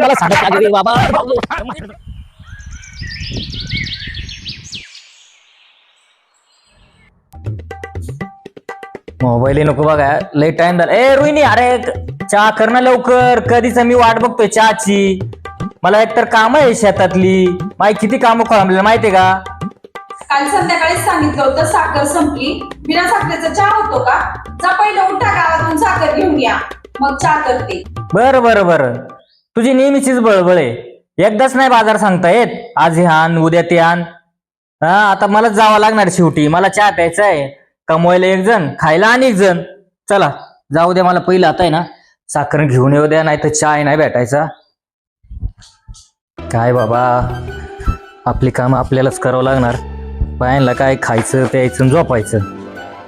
मला सांगत लागले बाबा मोबाईल नको बघा. लय टाइम झाला. ए रुईनी अरे चहा कर ना लवकर. कधीच मी वाट बघतोय चहाची. मला एकतर काम आहे शेतातली. माय किती कामं खोळंबले माहितीये का? काल संध्याकाळी सांगितलं होतं साखर संपली. बिना साखरेचा चहा होतो का? जा पहिलं उठा गावातून साखर घेऊन या. मग चहा करते. बर बर बर. तुझी नेहमीचीच बळबळ आहे. एकदाच नाही बाजार सांगता येत. आज हे आण उद्या ते आण. हा आता मलाच जावं लागणार शेवटी. मला चहा प्यायचा आहे. कमवायला एक जण खायला आणि एक जण. चला जाऊ द्या मला पहिलं आता आहे ना. साखर घेऊन येऊ द्या नाही तर चहा नाही भेटायचा. काय बाबा? आपली काम आपल्यालाच करावं लागणार. बायांना काय खायचं प्यायचं झोपायचं.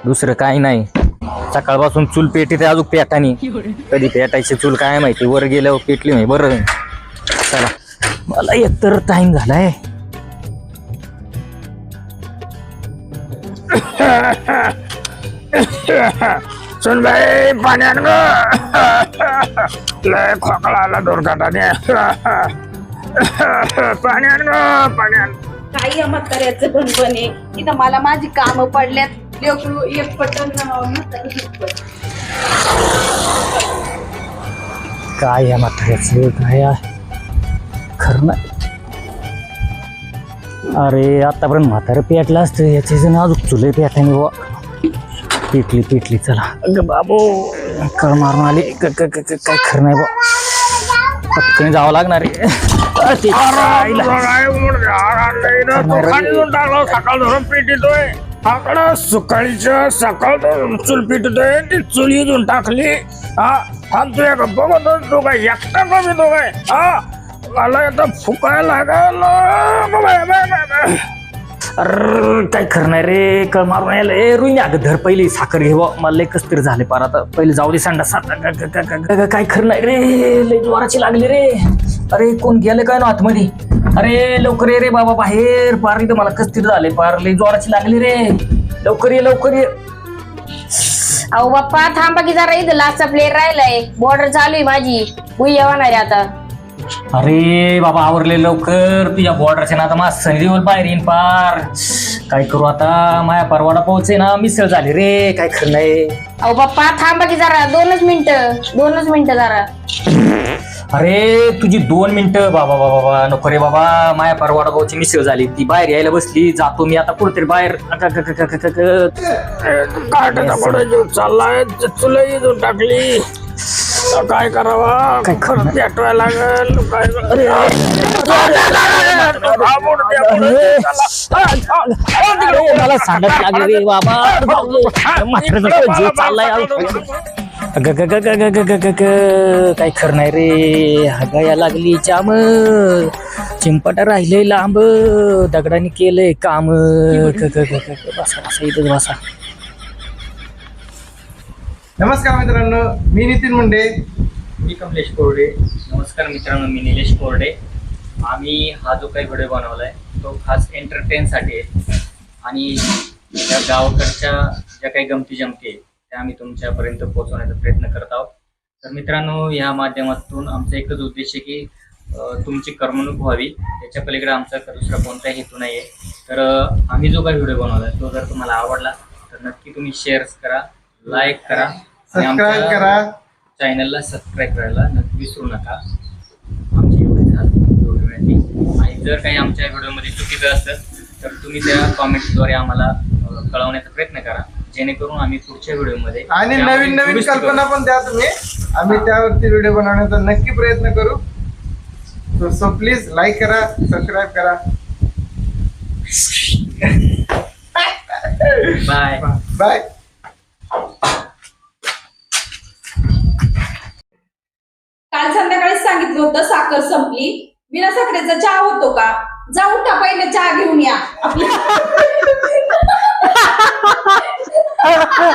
दुसरं काही नाही. सकाळपासून चूल पेटी ते अजून पेटानी. कधी पेटायची चूल काय माहिती? वर गेल्यावर पेटली नाही बरं चला. मला एकतर टाइम झालाय. सुनबाई पाण्यान ग. लय खोकला आला दुर्घटाने पाण्यान ग पाण्यान काही म्हाताऱ्याचं बनबने इथं मला माझी कामं पडल्यात. लेकरू एक पटन. काय या म्हाताऱ्याचं काय आहे? खरं नाही अरे आतापर्यंत म्हातारं पेटलं असतं. याचे जण अजून चुले पेटाने बुवा. पेटली पेटली चला. अगं बाबू. कळ मारून आली. काय खरं नाही बा पटकन जावं लागणार सकाळ धरून पेटितोय आकडं सकाळीच्या सकाळ चूल पेटतोय ती चूल इथून टाकली. हा तू एक बघत तू काय एकटा कमी तो काय? हा मला आता फुकायला लागलं. अर काय करणार नाही रे? कळ मारून यायला ए रुईने अगं धर पहिली साखर घे मला लय कसतरी झाले पार आता. पहिले जाऊ दे सांडा. सात काय करणार नाही रे? लय जोराची लागली रे. अरे कोण गेलं काय ना आतमध्ये? अरे लवकर ये रे बाबा बाहेर. पार इथं मला कसतरी झाले पार. लय जोराची लागली रे. लवकर ये लवकर ये. अहो बाप्पा थांबा की जरा इथं लास्टचा प्लेअर राहिलाय. बॉर्डर चालू आहे माझी. उई येणार आता. अरे बाबा आवरले लवकर. तुझ्या बॉर्डरच्या ना आता माझ संधीवर बाहेर येईन पार. काय करू आता? माया परवाडा पोहोचे ना मिसळ झाली रे. काय खरं नाही. अहो बाप्पा थांबा की जरा. दोनच मिनिटं. दोनच मिनिटं जरा. अरे तुझी दोन मिनिटं. बाबा बाबा बाबा. नको रे बाबा. माया परवाडा भाऊची मिसळ झाली. ती बाहेर यायला बसली. जातो मी आता कुठेतरी बाहेर. अक- अक- अक- अक- अक- अक- काटाचा पुढे जीव चाललाय. टाकली. काय करावा? काय खरं? पेटवायला लागेल. काय अरे, मला सांगत लागले रे बाबा. म्हाताऱ्याचा जीव चाललाय अग, ग- ग- ग- ग- ग- ग- ग- ग. काय खरं नाही रे? हगाया लागली चाम चिंपाटा राहिले लांब. दगडाने केलंय काम. ग- ग- ग- ग- ग. बसा बसा इथंच बसा. नमस्कार मित्रांनो मी नितीन मुंडे. मी कमलेश कोरडे. नमस्कार मित्रांनो मी निलेश कोरडे. आम्ही हा जो काही व्हिडिओ बनवलाय तो खास एंटरटेनसाठी आहे. आणि या गावाकडच्या ज्या काही गमती जमती आहेत त्या आम्ही तुमच्यापर्यंत पोहोचवण्याचा प्रयत्न करत आहोत. तर मित्रांनो या माध्यमातून आमचा एकच उद्देश आहे की तुमची करमणूक व्हावी. त्याच्या पलीकडे आमचा दुसरा कोणताही हेतू नाही आहे तर आम्ही जो काही व्हिडिओ बनवलाय तो जर तुम्हाला आवडला तर नक्की तुम्ही शेअर्स करा. लाईक करा. आणि सबस्क्राईब आमच्या- करा. चॅनलला सबस्क्राईब करायला नक्की विसरू नका. आमची एवढी झाली आणि जर काही आमच्या व्हिडिओमध्ये चुकीचं असेल तर तुम्ही त्या कॉमेंटद्वारे आम्हाला अं, कळवण्याचा प्रयत्न करा. जेणेकरून आम्ही पुढच्या व्हिडिओमध्ये आणि नवीन नवीन. कल्पना पण द्या तुम्ही. आम्ही त्यावरती व्हिडिओ बनवण्याचा नक्की प्रयत्न करू. सो प्लीज लाईक करा सबस्क्राईब करा. बाय बाय काल संध्याकाळीच साखर संपली बिना साखरेचा चहा होतो का? जा उठा पहिले चहा घेऊन या. आपल्या